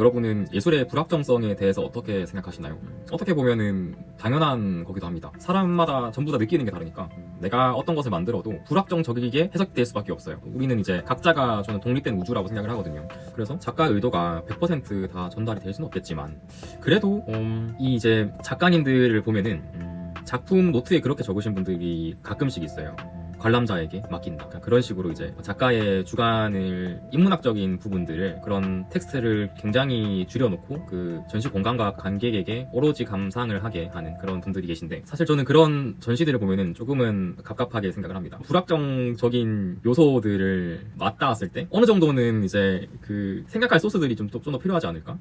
여러분은 예술의 불확정성에 대해서 어떻게 생각하시나요? 어떻게 보면은 당연한 거기도 합니다. 사람마다 전부 다 느끼는 게 다르니까 내가 어떤 것을 만들어도 불확정적이게 해석될 수밖에 없어요. 우리는 이제 각자가 저는 독립된 우주라고 생각을 하거든요. 그래서 작가의 의도가 100%다 전달이 될 수는 없겠지만 그래도 음, 이 이제 작가님들을 보면은 음, 작품 노트에 그렇게 적으신 분들이 가끔씩 있어요. 관람자에게 맡긴다. 그러니까 그런 식으로 이제 작가의 주관을 인문학적인 부분들을 그런 텍스트를 굉장히 줄여놓고 그 전시 공간과 관객에게 오로지 감상을 하게 하는 그런 분들이 계신데 사실 저는 그런 전시들을 보면은 조금은 갑갑하게 생각을 합니다. 불확정적인 요소들을 맞닿았을 때 어느 정도는 이제 그 생각할 소스들이 좀좀더 필요하지 않을까?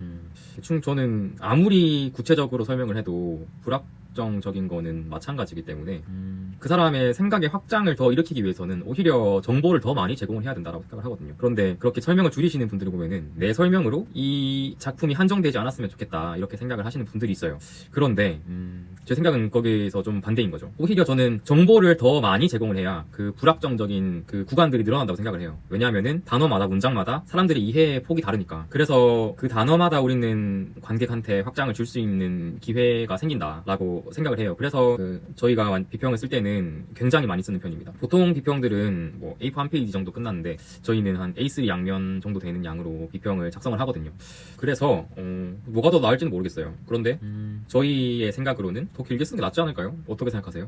대충 저는 아무리 구체적으로 설명을 해도 불확 정적인 거는 마찬가지이기 때문에 그 사람의 생각의 확장을 더 일으키기 위해서는 오히려 정보를 더 많이 제공을 해야 된다고 생각을 하거든요. 그런데 그렇게 설명을 줄이시는 분들을 보면은 내 설명으로 이 작품이 한정되지 않았으면 좋겠다 이렇게 생각을 하시는 분들이 있어요. 그런데 음, 제 생각은 거기서 좀 반대인 거죠. 오히려 저는 정보를 더 많이 제공을 해야 그 불확정적인 그 구간들이 늘어난다고 생각을 해요. 왜냐하면은 단어마다 문장마다 사람들의 이해의 폭이 다르니까. 그래서 그 단어마다 우리는 관객한테 확장을 줄 수 있는 기회가 생긴다라고 생각을 해요. 그래서 그 저희가 완- 비평을 쓸 때는 굉장히 많이 쓰는 편입니다. 보통 비평들은 뭐 A4 한 페이지 정도 끝났는데 저희는 한 A3 양면 정도 되는 양으로 비평을 작성을 하거든요. 그래서 어, 뭐가 더 나을지는 모르겠어요. 그런데 음, 저희의 생각으로는 더 길게 쓰는 게 낫지 않을까요? 어떻게 생각하세요?